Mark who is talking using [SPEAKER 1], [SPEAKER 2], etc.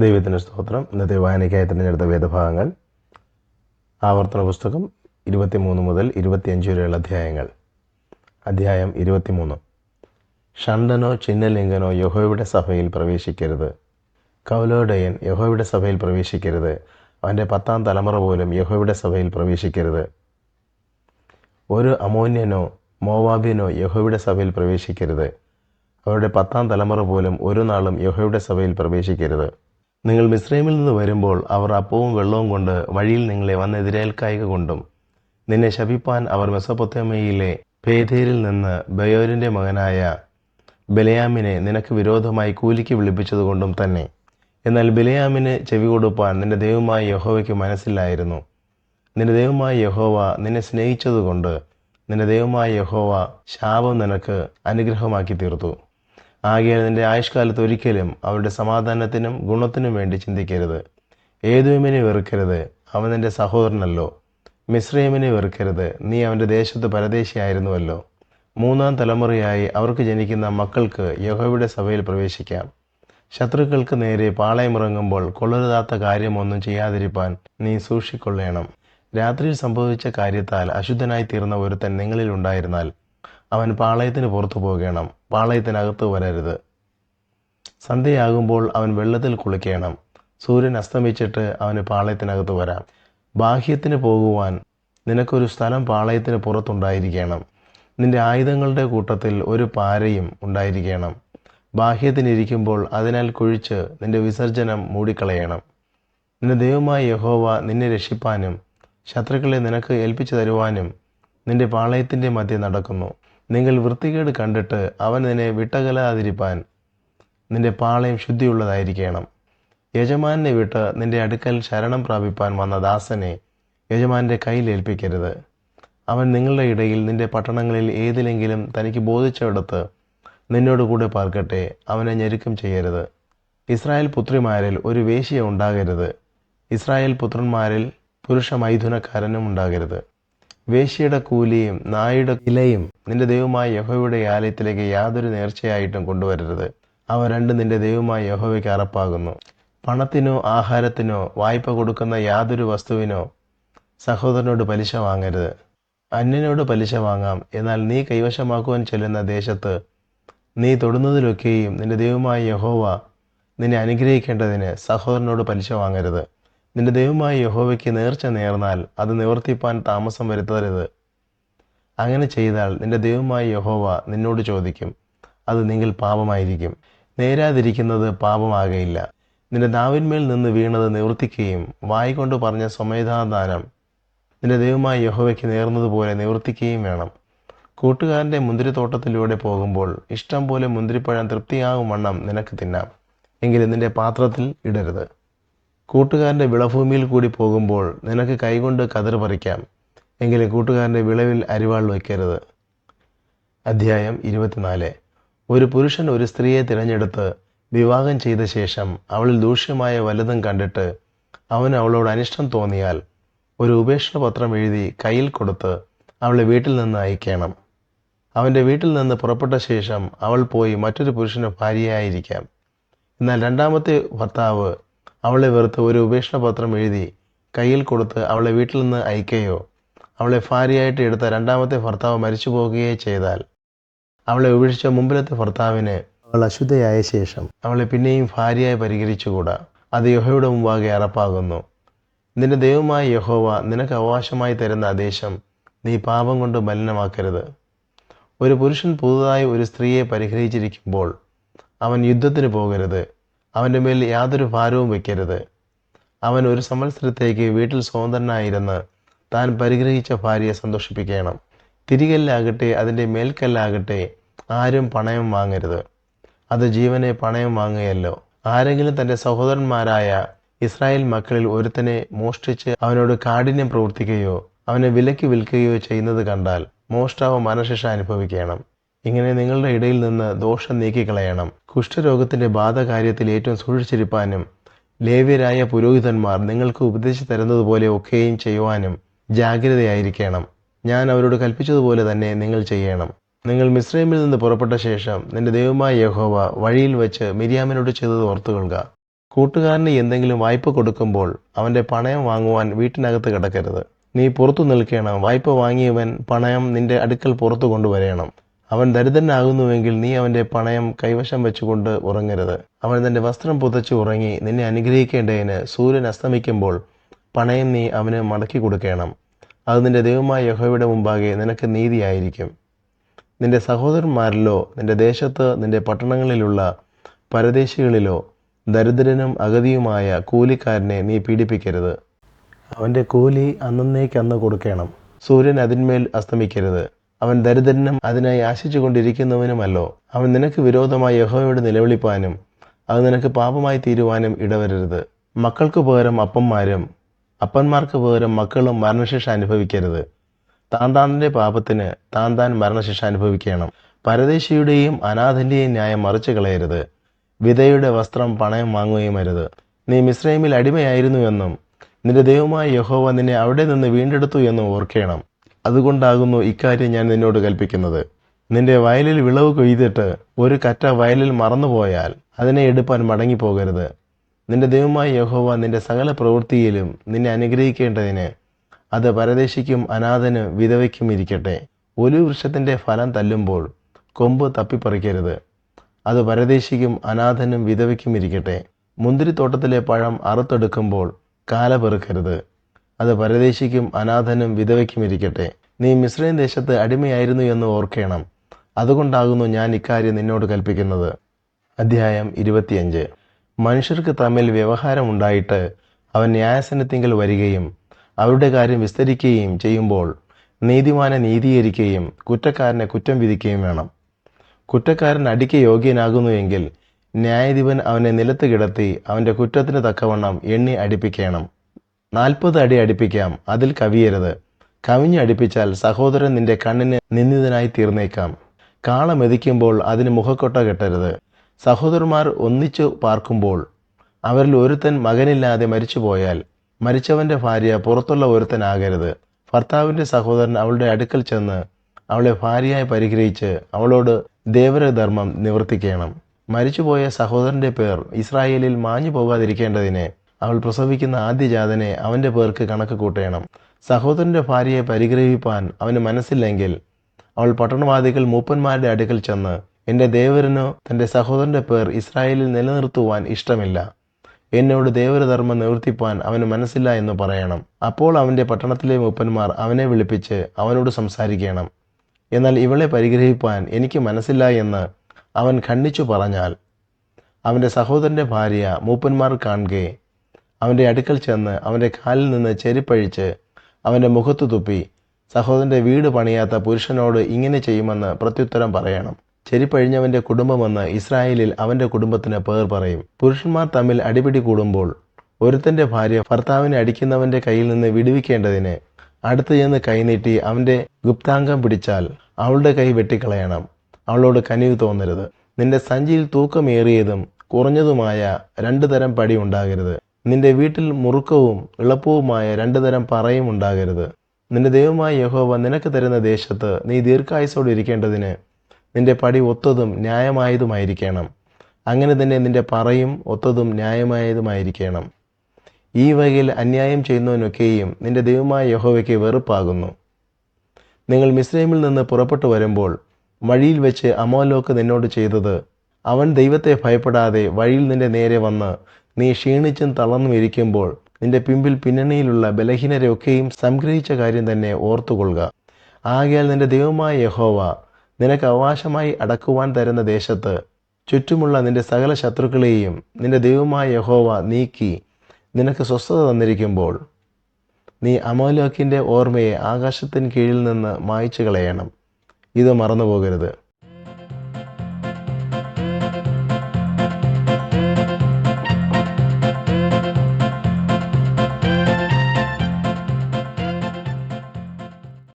[SPEAKER 1] ദൈവത്തിന് സ്തോത്രം. ഇന്നത്തെ വായനയ്ക്കായി തിരഞ്ഞെടുത്ത വേദഭാഗങ്ങൾ. ആവർത്തന പുസ്തകം ഇരുപത്തിമൂന്ന് മുതൽ ഇരുപത്തിയഞ്ച് വരെയുള്ള അധ്യായങ്ങൾ. അധ്യായം ഇരുപത്തിമൂന്ന്. ഷണ്ടനോ ചിഹ്നലിംഗനോ യഹോയുടെ സഭയിൽ പ്രവേശിക്കരുത്. കൗലോഡയൻ യഹോയുടെ സഭയിൽ പ്രവേശിക്കരുത്. അവന്റെ പത്താം തലമുറ പോലും യഹോയുടെ സഭയിൽ പ്രവേശിക്കരുത്. ഒരു അമോന്യനോ മോവാബിനോ യഹോയുടെ സഭയിൽ പ്രവേശിക്കരുത്. അവരുടെ പത്താം തലമുറ പോലും ഒരു നാളും യഹോയുടെ സഭയിൽ പ്രവേശിക്കരുത്. നിങ്ങൾ മിസ്രൈമിൽ നിന്ന് വരുമ്പോൾ അവർ അപ്പവും വെള്ളവും കൊണ്ട് വഴിയിൽ നിങ്ങളെ വന്നെതിരേൽക്കായിക കൊണ്ടും നിന്നെ ശപിപ്പാൻ അവർ മെസ്സപ്പൊത്തമയിലെ പേധേരിൽ നിന്ന് ബയോരിന്റെ മകനായ ബലയാമിനെ നിനക്ക് വിരോധമായി കൂലിക്ക് വിളിപ്പിച്ചതുകൊണ്ടും തന്നെ. എന്നാൽ ബലയാമിന് ചെവി കൊടുപ്പാൻ നിന്റെ ദൈവമായ യഹോവയ്ക്ക് മനസ്സിലായിരുന്നു നിന്റെ ദൈവമായ യഹോവ നിന്നെ സ്നേഹിച്ചതുകൊണ്ട് നിന്റെ ദൈവമായ യഹോവ ശാപം നിനക്ക് അനുഗ്രഹമാക്കി തീർത്തു. ആകയാൽ നിന്റെ ആയുഷ്കാലത്ത് ഒരിക്കലും അവരുടെ സമാധാനത്തിനും ഗുണത്തിനും വേണ്ടി ചിന്തിക്കരുത്. ഏതുവിമിനെ വെറുക്കരുത്. അവൻ നിന്റെ സഹോദരനല്ലോ. മിശ്രീമിനെ വെറുക്കരുത്. നീ അവന്റെ ദേശത്ത് പരദേശിയായിരുന്നുവല്ലോ. മൂന്നാം തലമുറയായി അവർക്ക് ജനിക്കുന്ന മക്കൾക്ക് യഹോയുടെ സഭയിൽ പ്രവേശിക്കാം. ശത്രുക്കൾക്ക് നേരെ പാളയമിറങ്ങുമ്പോൾ കൊള്ളരുതാത്ത കാര്യമൊന്നും ചെയ്യാതിരിപ്പാൻ നീ സൂക്ഷിക്കൊള്ളേണം. രാത്രിയിൽ സംഭവിച്ച കാര്യത്താൽ അശുദ്ധനായി തീർന്ന ഒരുത്തൻ നിങ്ങളിൽ ഉണ്ടായിരുന്നാൽ അവൻ പാളയത്തിന് പുറത്തു പോകണം. പാളയത്തിനകത്ത് വരരുത്. സന്ധ്യയാകുമ്പോൾ അവൻ വെള്ളത്തിൽ കുളിക്കണം. സൂര്യൻ അസ്തമിച്ചിട്ട് അവന് പാളയത്തിനകത്ത് വരാം. ബാഹ്യത്തിന് പോകുവാൻ നിനക്കൊരു സ്ഥലം പാളയത്തിന് പുറത്തുണ്ടായിരിക്കണം. നിന്റെ ആയുധങ്ങളുടെ കൂട്ടത്തിൽ ഒരു പാരയും ഉണ്ടായിരിക്കണം. ബാഹ്യത്തിനിരിക്കുമ്പോൾ അതിനാൽ കുഴിച്ച് നിന്റെ വിസർജനം മൂടിക്കളയണം. നിന്റെ ദൈവമായ യഹോവ നിന്നെ രക്ഷിപ്പാനും ശത്രുക്കളെ നിനക്ക് ഏൽപ്പിച്ചു തരുവാനും നിന്റെ പാളയത്തിന്റെ മധ്യ നടക്കുന്നു. നിങ്ങൾ വൃത്തികേട് കണ്ടിട്ട് അവൻ നിന്നെ വിട്ടകലാതിരിപ്പാൻ നിന്റെ പാളയം ശുദ്ധിയുള്ളതായിരിക്കണം. യജമാനെ വിട്ട് നിന്റെ അടുക്കൽ ശരണം പ്രാപിപ്പാൻ വന്ന ദാസനെ യജമാന്റെ കയ്യിൽ ഏൽപ്പിക്കരുത്. അവൻ നിങ്ങളുടെ ഇടയിൽ നിന്റെ പട്ടണങ്ങളിൽ ഏതിലെങ്കിലും തനിക്ക് ബോധിച്ചിടത്ത് നിന്നോട് കൂടെ പാർക്കട്ടെ അവനെ ഞെരുക്കം ചെയ്യരുത്. ഇസ്രായേൽ പുത്രിമാരിൽ ഒരു വേശ്യ ഉണ്ടാകരുത്. ഇസ്രായേൽ പുത്രന്മാരിൽ പുരുഷ മൈഥുനക്കാരനും ഉണ്ടാകരുത്. വേശ്യയുടെ കൂലിയും നായുടെ ഇലയും നിന്റെ ദൈവമായ യഹോവയുടെ ആലയത്തിലേക്ക് യാതൊരു നേർച്ചയായിട്ടും കൊണ്ടുവരരുത്. അവ രണ്ടും നിന്റെ ദൈവമായ യഹോവയ്ക്ക് അറപ്പാകുന്നു. പണത്തിനോ ആഹാരത്തിനോ വായ്പ കൊടുക്കുന്ന യാതൊരു വസ്തുവിനോ സഹോദരനോട് പലിശ വാങ്ങരുത്. അന്യനോട് പലിശ വാങ്ങാം. എന്നാൽ നീ കൈവശമാക്കുവാൻ ചെല്ലുന്ന ദേശത്ത് നീ തൊടുന്നതിലൊക്കെയും നിന്റെ ദൈവമായ യഹോവ നിന്നെ അനുഗ്രഹിക്കേണ്ടതിന് സഹോദരനോട് പലിശ വാങ്ങരുത്. നിന്റെ ദൈവമായ യഹോവയ്ക്ക് നേർച്ച നേർന്നാൽ അത് നിവർത്തിപ്പാൻ താമസം വരുത്തരുത്. അങ്ങനെ ചെയ്താൽ നിന്റെ ദൈവമായ യഹോവ നിന്നോട് ചോദിക്കും അത് നിങ്ങൾ പാപമായിരിക്കും. നേരാതിരിക്കുന്നത് പാപമാകയില്ല. നിന്റെ നാവിന്മേൽ നിന്ന് വീണത് നിവർത്തിക്കുകയും വായിക്കൊണ്ട് പറഞ്ഞ സ്വമേധാദാനം നിന്റെ ദൈവമായ യഹോവയ്ക്ക് നേർന്നതുപോലെ നിവർത്തിക്കുകയും വേണം. കൂട്ടുകാരന്റെ മുന്തിരിത്തോട്ടത്തിലൂടെ പോകുമ്പോൾ ഇഷ്ടം പോലെ മുന്തിരിപ്പഴം തൃപ്തിയാകും വണ്ണം നിനക്ക് തിന്നാം. എങ്കിലും നിന്റെ പാത്രത്തിൽ ഇടരുത്. കൂട്ടുകാരന്റെ വിളഭൂമിയിൽ കൂടി പോകുമ്പോൾ നിനക്ക് കൈകൊണ്ട് കതിർ പറിക്കാം. എങ്കിലും കൂട്ടുകാരന്റെ വിളവിൽ അരിവാൾ വയ്ക്കരുത്. അധ്യായം ഇരുപത്തിനാല്. ഒരു പുരുഷൻ ഒരു സ്ത്രീയെ തിരഞ്ഞെടുത്ത് വിവാഹം ചെയ്ത ശേഷം അവളിൽ ദൂഷ്യമായ വലുതും കണ്ടിട്ട് അവന് അവളോട് അനിഷ്ടം തോന്നിയാൽ ഒരു ഉപേക്ഷണ പത്രം എഴുതി കയ്യിൽ കൊടുത്ത് അവളെ വീട്ടിൽ നിന്ന് അയക്കണം. അവന്റെ വീട്ടിൽ നിന്ന് പുറപ്പെട്ട ശേഷം അവൾ പോയി മറ്റൊരു പുരുഷന് ഭാര്യയായിരിക്കാം. എന്നാൽ രണ്ടാമത്തെ ഭർത്താവ് അവളെ വെറുത്ത് ഒരു ഉപേക്ഷണ പത്രം എഴുതി കയ്യിൽ കൊടുത്ത് അവളെ വീട്ടിൽ നിന്ന് അയക്കുകയോ അവളെ ഭാര്യയായിട്ട് എടുത്ത രണ്ടാമത്തെ ഭർത്താവ് മരിച്ചു പോകുകയോ ചെയ്താൽ അവളെ ഉപേക്ഷിച്ച മുമ്പിലത്തെ ഭർത്താവിന് അവൾ അശുദ്ധയായ ശേഷം അവളെ പിന്നെയും ഭാര്യയായി പരിഹരിച്ചുകൂടാ? അത് യഹോയുടെ മുമ്പാകെ അറപ്പാകുന്നു. നിന്റെ ദൈവമായ യഹോവ നിനക്ക് അവകാശമായി തരുന്ന ദേശം നീ പാപം കൊണ്ട് മലിനമാക്കരുത്. ഒരു പുരുഷൻ പുതുതായി ഒരു സ്ത്രീയെ പരിഹരിച്ചിരിക്കുമ്പോൾ അവൻ യുദ്ധത്തിന് പോകരുത്. അവന്റെ മേൽ യാതൊരു ഭാരവും വയ്ക്കരുത്. അവൻ ഒരു സംവത്സരത്തേക്ക് വീട്ടിൽ സ്വതന്ത്രനായിരുന്ന് താൻ പരിഗ്രഹിച്ച ഭാര്യയെ സന്തോഷിപ്പിക്കണം. തിരികല്ലാകട്ടെ അതിന്റെ മേൽക്കല്ലാകട്ടെ ആരും പണയം വാങ്ങരുത്. അത് ജീവനെ പണയം വാങ്ങുകയല്ലോ. ആരെങ്കിലും തന്റെ സഹോദരന്മാരായ ഇസ്രായേൽ മക്കളിൽ ഒരുത്തനെ മോഷ്ടിച്ച് അവനോട് കാഠിന്യം പ്രവർത്തിക്കുകയോ അവനെ വിലക്ക് വിൽക്കുകയോ ചെയ്യുന്നത് കണ്ടാൽ മോഷ്ടാവ് മനശിക്ഷ അനുഭവിക്കണം. ഇങ്ങനെ നിങ്ങളുടെ ഇടയിൽ നിന്ന് ദോഷം നീക്കിക്കളയണം. കുഷ്ഠരോഗത്തിന്റെ ബാധ കാര്യത്തിൽ ഏറ്റവും സൂക്ഷിച്ചിരിപ്പാനും ലേവ്യരായ പുരോഹിതന്മാർ നിങ്ങൾക്ക് ഉപദേശിച്ചു തരുന്നതുപോലെ ഒക്കെയും ചെയ്യുവാനും ജാഗ്രതയായിരിക്കണം. ഞാൻ അവരോട് കൽപ്പിച്ചതുപോലെ തന്നെ നിങ്ങൾ ചെയ്യണം. നിങ്ങൾ മിസ്രൈമിൽ നിന്ന് പുറപ്പെട്ട ശേഷം നിന്റെ ദൈവമായ യഹോവ വഴിയിൽ വെച്ച് മിരിയാമിനോട് ചെയ്തത് ഓർത്തുകൊള്ളുക. കൂട്ടുകാരന് എന്തെങ്കിലും വായ്പ കൊടുക്കുമ്പോൾ അവന്റെ പണയം വാങ്ങുവാൻ വീട്ടിനകത്ത് കിടക്കരുത്. നീ പുറത്തു നിൽക്കണം. വായ്പ വാങ്ങിയവൻ പണയം നിന്റെ അടുക്കൽ പുറത്തു കൊണ്ടുവരേണം. അവൻ ദരിദ്രനാകുന്നുവെങ്കിൽ നീ അവന്റെ പണയം കൈവശം വെച്ചുകൊണ്ട് ഉറങ്ങരുത്. അവൻ തന്റെ വസ്ത്രം പുതച്ച് ഉറങ്ങി നിന്നെ അനുഗ്രഹിക്കേണ്ടതിന് സൂര്യൻ അസ്തമിക്കുമ്പോൾ പണയം നീ അവന് മടക്കി കൊടുക്കണം. അത് നിന്റെ ദൈവമായ യഹോയുടെ മുമ്പാകെ നിനക്ക് നീതിയായിരിക്കും. നിന്റെ സഹോദരന്മാരിലോ നിന്റെ ദേശത്ത് നിന്റെ പട്ടണങ്ങളിലുള്ള പരദേശികളിലോ ദരിദ്രനും അഗതിയുമായ കൂലിക്കാരനെ നീ പീഡിപ്പിക്കരുത്. അവന്റെ കൂലി അന്നേക്കന്ന് കൊടുക്കണം. സൂര്യൻ അതിന്മേൽ അസ്തമിക്കരുത്. അവൻ ദരിദ്രനും അതിനായി ആശിച്ചു കൊണ്ടിരിക്കുന്നവനുമല്ലോ അവൻ നിനക്ക് വിരോധമായി യഹോയോട് നിലവിളിപ്പാനും അത് നിനക്ക് പാപമായി തീരുവാനും ഇടവരരുത്. മക്കൾക്ക് പകരം അപ്പന്മാരും അപ്പന്മാർക്ക് പകരം മക്കളും മരണശിക്ഷ അനുഭവിക്കരുത്. താൻ താന്റെ പാപത്തിന് താൻ താൻ മരണശിക്ഷ അനുഭവിക്കണം. പരദേശിയുടെയും അനാഥന്റെയും ന്യായം മറിച്ചു കളയരുത്. വിധയുടെ വസ്ത്രം പണയം വാങ്ങുകയും അരുത്. നീ മിസ്രൈമിൽ അടിമയായിരുന്നു എന്നും നിന്റെ ദൈവമായ യഹോവ നിന്നെ അവിടെ നിന്ന് വീണ്ടെടുത്തു എന്നും ഓർക്കണം. അതുകൊണ്ടാകുന്നു ഇക്കാര്യം ഞാൻ നിന്നോട് കൽപ്പിക്കുന്നത്. നിന്റെ വയലിൽ വിളവ് കൊയ്തിട്ട് ഒരു കറ്റ വയലിൽ മറന്നുപോയാൽ അതിനെ എടുപ്പാൻ മടങ്ങിപ്പോകരുത്. നിന്റെ ദൈവമായ യഹോവ നിന്റെ സകല പ്രവൃത്തിയിലും നിന്നെ അനുഗ്രഹിക്കേണ്ടതിന് അത് പരദേശിക്കും അനാഥനും വിധവയ്ക്കും ഇരിക്കട്ടെ. ഒരു വൃക്ഷത്തിന്റെ ഫലം തല്ലുമ്പോൾ കൊമ്പ് തപ്പിപ്പറിക്കരുത്. അത് പരദേശിക്കും അനാഥനും വിധവയ്ക്കും ഇരിക്കട്ടെ. മുന്തിരിത്തോട്ടത്തിലെ പഴം അറുത്തെടുക്കുമ്പോൾ കാല പെറുക്കരുത് അത് പരദേശിക്കും അനാഥനും വിധവയ്ക്കും ഇരിക്കട്ടെ. നീ മിശ്രയും ദേശത്ത് അടിമയായിരുന്നു എന്ന് ഓർക്കണം. അതുകൊണ്ടാകുന്നു ഞാൻ ഇക്കാര്യം നിന്നോട് കൽപ്പിക്കുന്നത്. അധ്യായം ഇരുപത്തിയഞ്ച്. മനുഷ്യർക്ക് തമ്മിൽ വ്യവഹാരമുണ്ടായിട്ട് അവൻ ന്യായസനത്തിങ്കൽ വരികയും അവരുടെ കാര്യം വിസ്തരിക്കുകയും ചെയ്യുമ്പോൾ നീതിമാനെ നീതീകരിക്കുകയും കുറ്റക്കാരനെ കുറ്റം വിധിക്കുകയും വേണം. കുറ്റക്കാരൻ അടിക്ക് യോഗ്യനാകുന്നുവെങ്കിൽ ന്യായാധിപൻ അവനെ നിലത്ത് കിടത്തി അവന്റെ കുറ്റത്തിന് തക്കവണ്ണം എണ്ണി അടിപ്പിക്കണം. നാൽപ്പത് അടി അടിപ്പിക്കാം. അതിൽ കവിയരുത്. കവിഞ്ഞ് അടിപ്പിച്ചാൽ സഹോദരൻ നിന്റെ കണ്ണിന് നിന്ദിതനായി തീർന്നേക്കാം. കാള മെതിക്കുമ്പോൾ അതിന് മുഖക്കൊട്ട കെട്ടരുത്. സഹോദരന്മാർ ഒന്നിച്ചു പാർക്കുമ്പോൾ അവരിൽ ഒരുത്തൻ മകനില്ലാതെ മരിച്ചുപോയാൽ മരിച്ചവന്റെ ഭാര്യ പുറത്തുള്ള ഒരുത്തനാകരുത് ഭർത്താവിന്റെ സഹോദരൻ അവളുടെ അടുക്കൽ ചെന്ന് അവളെ ഭാര്യയായി പരിഗ്രഹിച്ച് അവളോട് ദേവരധർമ്മം നിവർത്തിക്കണം. മരിച്ചുപോയ സഹോദരന്റെ പേർ ഇസ്രായേലിൽ മാഞ്ഞു പോകാതിരിക്കേണ്ടതിന് അവൾ പ്രസവിക്കുന്ന ആദ്യജാതനെ അവന്റെ പേർക്ക് കണക്ക് കൂട്ടേണം. സഹോദരന്റെ ഭാര്യയെ പരിഗ്രഹിപ്പാൻ അവന് മനസ്സില്ലെങ്കിൽ അവൾ പട്ടണവാദികൾ മൂപ്പന്മാരുടെ അടുക്കൽ ചെന്ന് എന്റെ ദേവരനോ തന്റെ സഹോദരന്റെ പേർ ഇസ്രായേലിൽ നിലനിർത്തുവാൻ ഇഷ്ടമില്ല. എന്നോട് ദേവരധർമ്മം നിവർത്തിപ്പാൻ അവന് മനസ്സില്ല എന്ന് പറയണം. അപ്പോൾ അവന്റെ പട്ടണത്തിലെ മൂപ്പന്മാർ അവനെ വിളിപ്പിച്ച് അവനോട് സംസാരിക്കണം. എന്നാൽ ഇവളെ പരിഗ്രഹിപ്പാൻ എനിക്ക് മനസ്സില്ല എന്ന് അവൻ ഖണ്ഡിച്ചു പറഞ്ഞാൽ അവന്റെ സഹോദരന്റെ ഭാര്യ മൂപ്പന്മാർ കാണുകെ അവന്റെ അടുക്കൽ ചെന്ന് അവന്റെ കാലിൽ നിന്ന് ചെരിപ്പഴിച്ച് അവന്റെ മുഖത്ത് തുപ്പി. സഹോദരന്റെ വീട് പണിയാത്ത പുരുഷനോട് ഇങ്ങനെ ചെയ്യുമെന്ന് പ്രത്യുത്തരം പറയണം. ചെരിപ്പഴിഞ്ഞവന്റെ കുടുംബമെന്ന് ഇസ്രായേലിൽ അവന്റെ കുടുംബത്തിന് പേർ പറയും. പുരുഷന്മാർ തമ്മിൽ അടിപിടി കൂടുമ്പോൾ ഒരുത്തന്റെ ഭാര്യ ഭർത്താവിനെ അടിക്കുന്നവന്റെ കയ്യിൽ നിന്ന് വിടുവിക്കേണ്ടതിന് അടുത്ത് ചെന്ന് കൈനീട്ടി അവന്റെ ഗുപ്താംഗം പിടിച്ചാൽ അവളുടെ കൈ വെട്ടിക്കളയണം. അവളോട് കനിവ് തോന്നരുത്. നിന്റെ സഞ്ചിയിൽ തൂക്കമേറിയതും കുറഞ്ഞതുമായ രണ്ടു തരം പടി ഉണ്ടാകരുത്. നിന്റെ വീട്ടിൽ മുറുക്കവും എളുപ്പവുമായ രണ്ടു തരം പറയും ഉണ്ടാകരുത്. നിന്റെ ദൈവമായ യഹോവ നിനക്ക് തരുന്ന ദേശത്ത് നീ ദീർഘായുസോടെ ഇരിക്കേണ്ടതിന് നിന്റെ പടി ഒത്തതും ന്യായമായതുമായിരിക്കണം. അങ്ങനെ തന്നെ നിന്റെ പറയും ഒത്തതും ന്യായമായതുമായിരിക്കണം. ഈ വകയിൽ അന്യായം ചെയ്യുന്നവനൊക്കെയും നിന്റെ ദൈവമായ യഹോവയ്ക്ക് വെറുപ്പാകുന്നു. നിങ്ങൾ മിസ്രൈമിൽ നിന്ന് പുറപ്പെട്ടു വരുമ്പോൾ വഴിയിൽ വെച്ച് അമോലോക്ക് നിന്നോട് ചെയ്തത് അവൻ ദൈവത്തെ ഭയപ്പെടാതെ വഴിയിൽ നിന്റെ നേരെ വന്ന് നീ ക്ഷീണിച്ചും തളർന്നും ഇരിക്കുമ്പോൾ നിന്റെ പിമ്പിൽ പിന്നണിയിലുള്ള ബലഹീനരെ ഒക്കെയും സംഗ്രഹിച്ച കാര്യം തന്നെ ഓർത്തുകൊള്ളുക. ആകയാൽ നിന്റെ ദൈവമായ യഹോവ നിനക്ക് അവകാശമായി അടക്കുവാൻ തരുന്ന ദേശത്ത് ചുറ്റുമുള്ള നിന്റെ സകല ശത്രുക്കളെയും നിന്റെ ദൈവമായ യഹോവ നീക്കി നിനക്ക് സ്വസ്ഥത തന്നിരിക്കുമ്പോൾ നീ അമോലോക്കിന്റെ ഓർമ്മയെ ആകാശത്തിന് കീഴിൽ നിന്ന് മായ്ച്ചു കളയണം ഇത് മറന്നു പോകരുത്